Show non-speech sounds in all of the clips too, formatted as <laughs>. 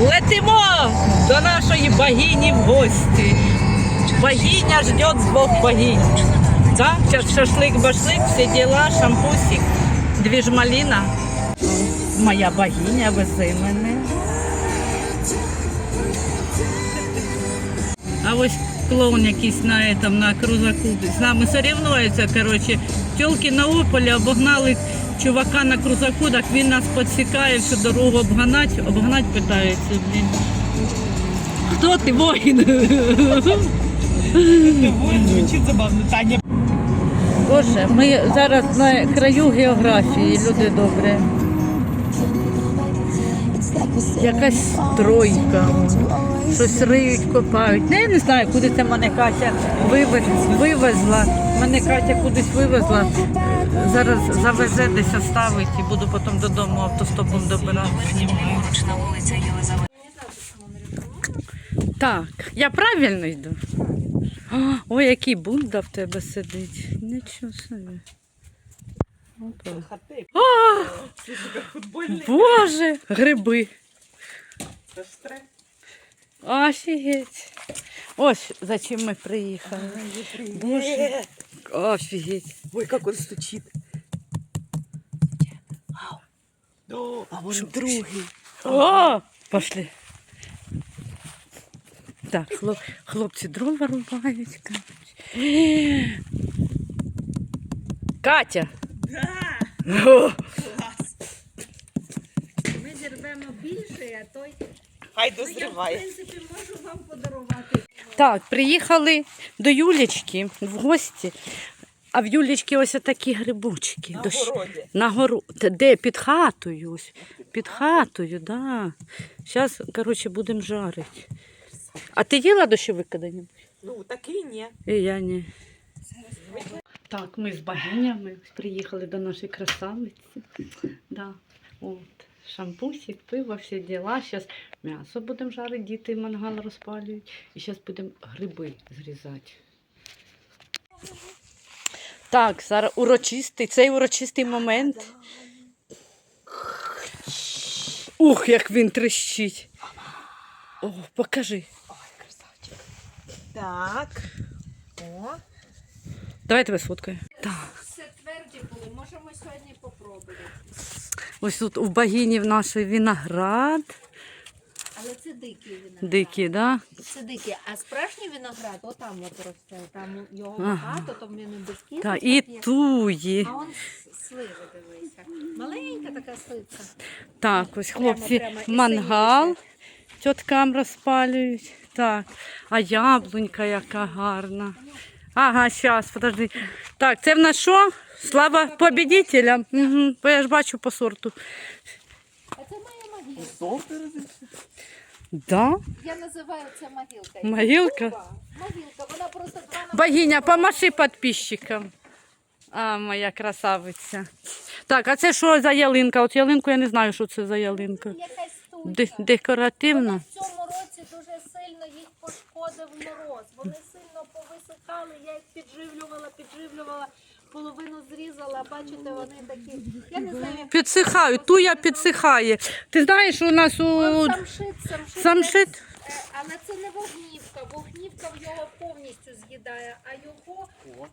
Летимо до нашої богині в гості. Богиня ждет двох богинь. Да? Сейчас шашлык-башлык, все дела, шампусик, двіж малина. Моя богиня везе мене. А ось клоун якийсь на этом, на крузаку з нами соревнується, коротше. Тілки на ополі обогнали чувака на крузаку, так він нас підсікає всю дорогу обганать, обганать питається. Блін. Хто ти воїн? Звучить забавно, Таня. Боже, ми зараз на краю географії, люди добрі. Якась стройка, щось риють, копають. Ну, я не знаю, куди це мене Катя вивез- вивезла. Мене Катя кудись вивезла. Зараз завезе десь оставить і буду потім додому автостопом добиратися. Так, я правильно йду? Ой, який Будда в тебе сидить. Нічого собі. Опа. Боже, гриби. Офігеть. Ось за чим ми приїхали. Боже. Офігеть. Ой, как он стучит. О, а вон другий. О, пошли. Так, хлоп, хлопці дрова рубають. коротше. Катя. О, Клас. Ми зірвемо більше, а той Хай ну, я в дозріває. принципі можу вам подарувати. Так, приїхали до Юлічки в гості. А в Юлічки ось такі грибочки. На Дощ- городі. На гору. Та Де? Під хатою. Ось. Під хатою, так. Да. Зараз, коротше, будемо жарити. А ти їла дощовик коли-небудь? Ну, такий ні. І я ні. Так, ми з богинями приїхали до нашої красавиці. Да. От. Шампусик, пиво, всі діла. Зараз м'ясо будемо жарити, діти мангал розпалюють. І зараз будемо гриби зрізати. Так, зараз урочистий, цей урочистий момент. Ух, як він трещить. О, покажи. Ой, красавчик. Так. О. Давай тебе сфоткаю. Так. Все тверді були, можемо сьогодні. Ось тут у богині в нашої виноград. Але це дикий виноград. Дикий, да? Це дикий. А справжній виноград, отам от росте, там його Ага. багато, там він без кісточок Так, і є. туї. А он сливи, дивися. Маленька така сливка. Так, ось хлопці прямо мангал тіткам розпалюють. Так, а яблунька яка гарна. Ага, зараз, подожди. Так, це в нас що? Слава победителям. Угу, бо я ж бачу по сорту. А це моя могилка. Да? Я називаю це могилка. Могилка? Могилка, вона просто два на Богиня, помаши підписчикам. А, моя красавиця. Так, а це що за ялинка? От ялинку я не знаю, що це за ялинка. якась Де- стулька. декоративна. Вона в цьому році дуже сильно їх пошкодив мороз. Вони сильно повисихали, я їх підживлювала, підживлювала, половину зрізала. Бачите, вони такі. Я не знаю, як Підсихають, туя підсихає. Ти знаєш, у нас у самшит, самшит. самшит. Е, Але це не вогнівка. Вогнівка в його повністю з'їдає, а його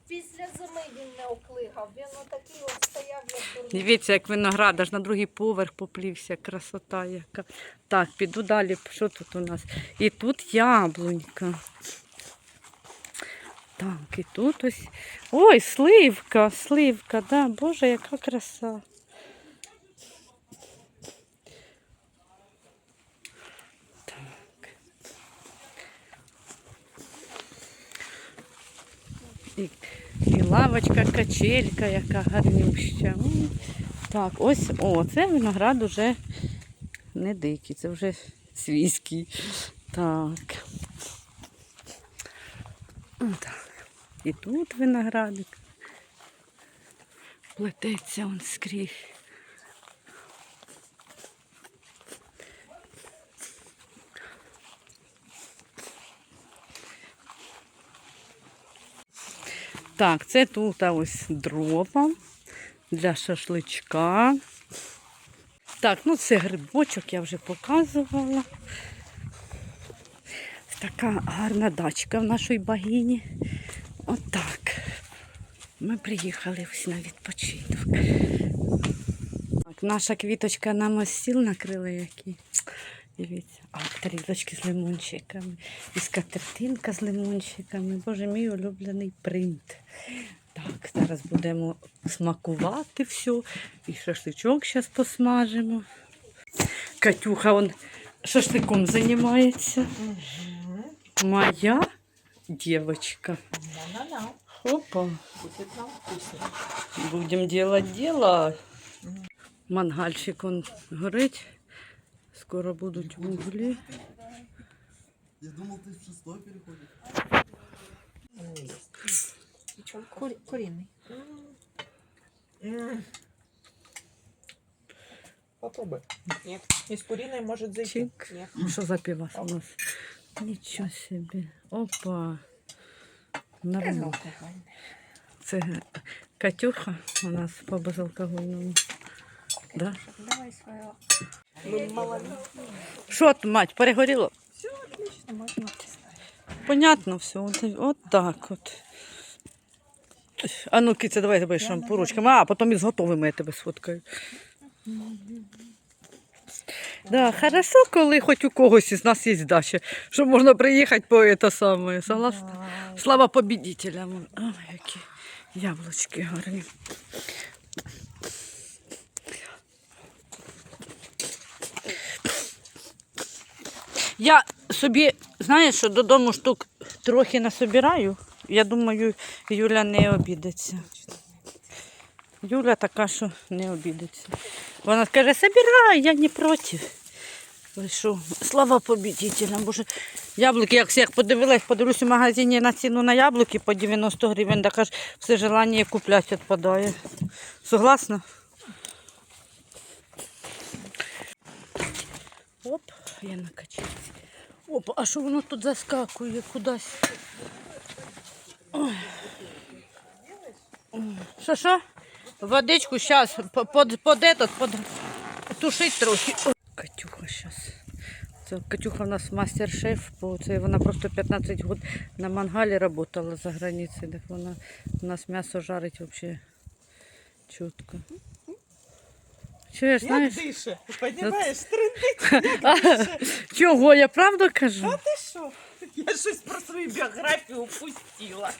після зими він не оклигав. Він отакий от стояв як дурний. Дивіться, як виноград аж на другий поверх поплівся. Красота яка. Так, піду далі. Що тут у нас? І тут яблунька. Так, і тут ось. Ой, сливка, сливка, да. Боже, яка краса. Так. І, і лавочка, качелька, яка гарнюща. Так, ось, о, це виноград уже не дикий, це вже свійський. Так. Так. І тут виноградик. Плететься он скрізь. Так, це тут ось дрова для шашличка. Так, ну це грибочок, я вже показувала. Така гарна дачка в нашій багіні. Отак. Ми приїхали ось на відпочинок. Так, наша квіточка нам ось стіл накрили які. Дивіться, а тарілочки з лимончиками. І скатертинка з лимончиками. Боже мій улюблений принт. Так, зараз будемо смакувати все. І шашличок зараз посмажимо. Катюха он шашликом займається. Моя дівчинка. На-на-на. Опа. Будет нам вкусно. Будем делать дело. Мангальчик он горить. Скоро будуть вуглі. Я думал, ты в шестой переходишь. Кур- Курінний. М. Попробуй. Нет. Из куриной может зайти. Чик. Нет. Що за півас у нас? Нічого собі. Опа. Нормально. Це Катюха у нас по безалкогольному. Да? Давай свою. Що тут, мать, перегоріло? Можна. Понятно все. От, от так от. А ну, киця, давай тебе шампурочками. А, потім із готовими я тебе сфоткаю. Да, хорошо, коли хоч у когось із нас є дача, що можна приїхати по це саме. Согласна? Слава побідителям. Ой, які яблучки гарні. Я собі, знаєш, що додому штук трохи насобираю. Я думаю, Юля не обідеться. Юля така, що не обідеться. Вона каже, собирай, я не проти. Що, слава побідителям. Боже, яблуки, як всіх подивилась, подивлюсь у магазині на ціну на яблуки по 90 гривень, так аж все желання купляти відпадає. Согласна? Оп, я накачаюсь. Оп, а що воно тут заскакує кудись? Ой. Водичку зараз под, под, этот, под, тушить трохи. Катюха зараз. Це Катюха у нас мастер-шеф, вона просто 15 років на мангалі працювала за границею, так вона у нас м'ясо жарить взагалі чітко. Чуєш, Як знаєш? дише? Понимаєш, трындить. <laughs> Чого, я правду кажу? А ти що? Я щось про свою біографію упустила.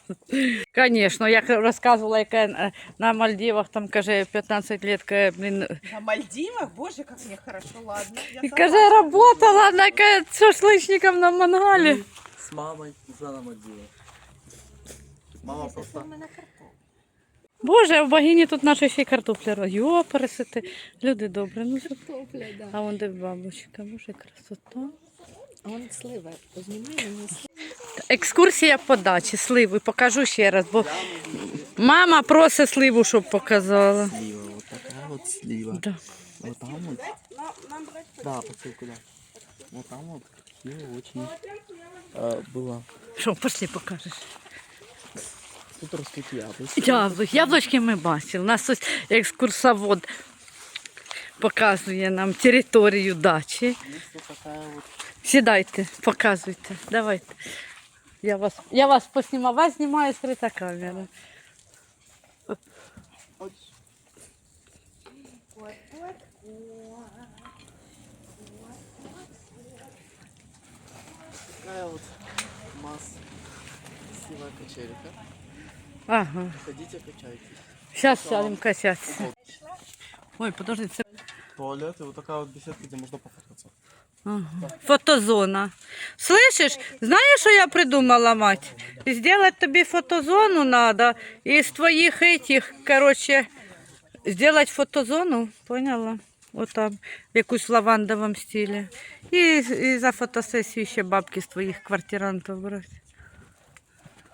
Звісно, я розказувала, яка е, на Мальдивах там каже 15 років, каже, блін, На Мальдивах? Боже, как мне хорошо, ладно. Я і согласна. каже, работала на каже, шашличником на мангалі. С мамой за на Мальдивы. Мама просто... Боже, в богині тут наша ще й картопля. ро- Йо, пересити. Люди добрі. Ну, що- Топля, да. а вон де бабочка, боже, красота. А вон слива. Познімай мені Екскурсія по дачі, сливи. Покажу ще раз, бо мама просить сливу, щоб показала. Слива, вот такая вот слива. Да. Вот там вот. Да, посылку, да. Вот там вот такие очень э, было. Що, пошли покажеш. Тут растут яблоки. Яблук. Яблучки ми бачили. У нас ось екскурсовод показує нам територію дачі. Сідайте, показуйте. Давайте. Я вас, я вас поснімаю. Вас знімає скрита камера. Такая вот масса. Красивая качелька. Ага. Ходите, качайтесь. Зараз сядемо качатися. Ой, подожди, це Туалет и вот такая вот беседка, где можно пофоткаться. ага. фотозона. Слышиш, знаєш, що я придумала, мать? Сделать тобі фотозону надо. Із твоїх этих, короче, сделать фотозону, поняла? Отам, в якусь лавандовому стилі. І, і за фотосесію ще бабки з твоїх квартирантів брати.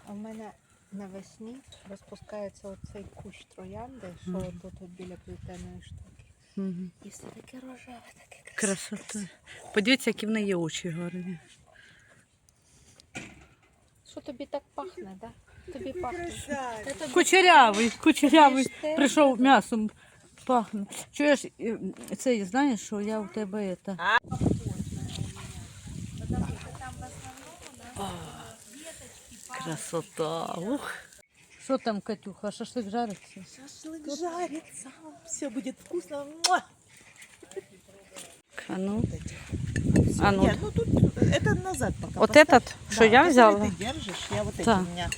А в мене навесні розпускається оцей кущ троянди, що тут от біля плетеної штуки. Угу. І все таке рожеве, таке красиве. Красота. Подивіться, які в неї очі гарні. Що тобі так пахне, да? Тобі пахне. Тобі Кучерявий, кучерявий прийшов м'ясом пахне. Чуєш, це знаєш, що я у тебе це. Красота. Ух. Що там, Катюха, шашлик жариться? Шашлык жарится. Все будет вкусно. Муа! А ну. А ну. Нет, ну тут это назад пока. Вот поставь. этот, что Да, я который взяла? ты держишь, я вот эти Так. у меня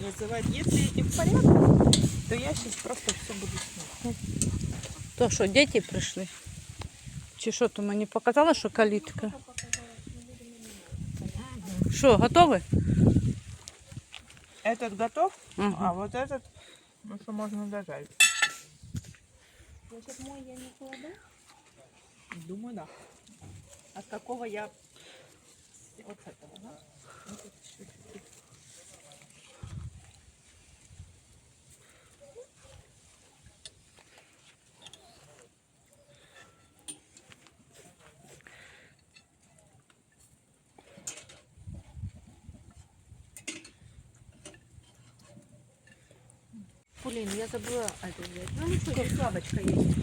вызывать. Если эти в порядке, то я сейчас просто все буду снять. То що, діти прийшли? Чи що то мені показала, що калітка? Що, готові? этот готов, Мгм. а вот этот, ну что можно дожарить. Значить, мой я не кладу. Думаю, да. От какого я... Вот с этого, да? Ну, тут чуть-чуть. Блін, я забула это взять. Ну ничего, здесь слабочка есть.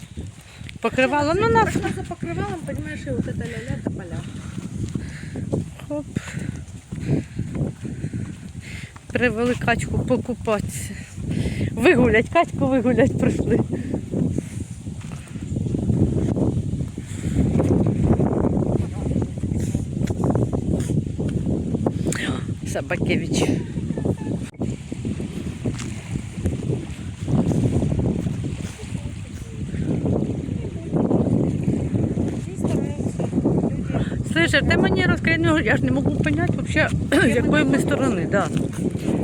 Покривало, ну на Пошла за покрывалом, понимаешь, и вот это ля-ля тополя. хоп. Привели качку покупатися. Вигулять, качку вигулять прийшли. Собакевич. Слышиш, ти мені розкажи, ну, я ж не можу зрозуміти вообще, <clears throat> з якої ми сторони, да.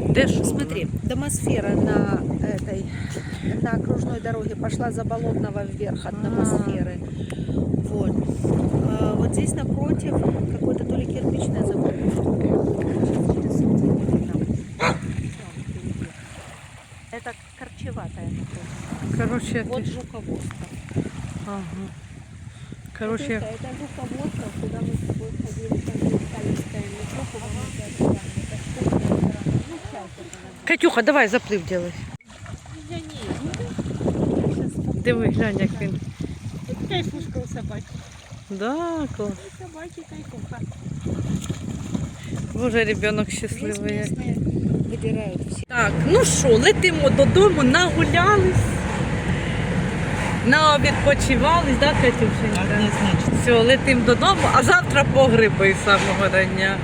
Де що? Смотри, домосфера на этой, на окружной дороге пошла за Болотного вверх от домосферы. Вот. А вот здесь напротив какой-то то ли кирпичный забор. Это корчеватая находится. Короче, Вот ти... жуководка. ага. Короче, Это, это жуководка, куда мы Катюха, давай заплив делай. Диви, глянь, як він. кайфушка у собаки. Да, клас. Собаки кайфуха. Боже, ребенок щасливий. Так, ну що, летимо додому, нагулялись. На обід почивались, да, Катюшенька? Однозначно. Все, летимо додому, а завтра по гриби з самого рання.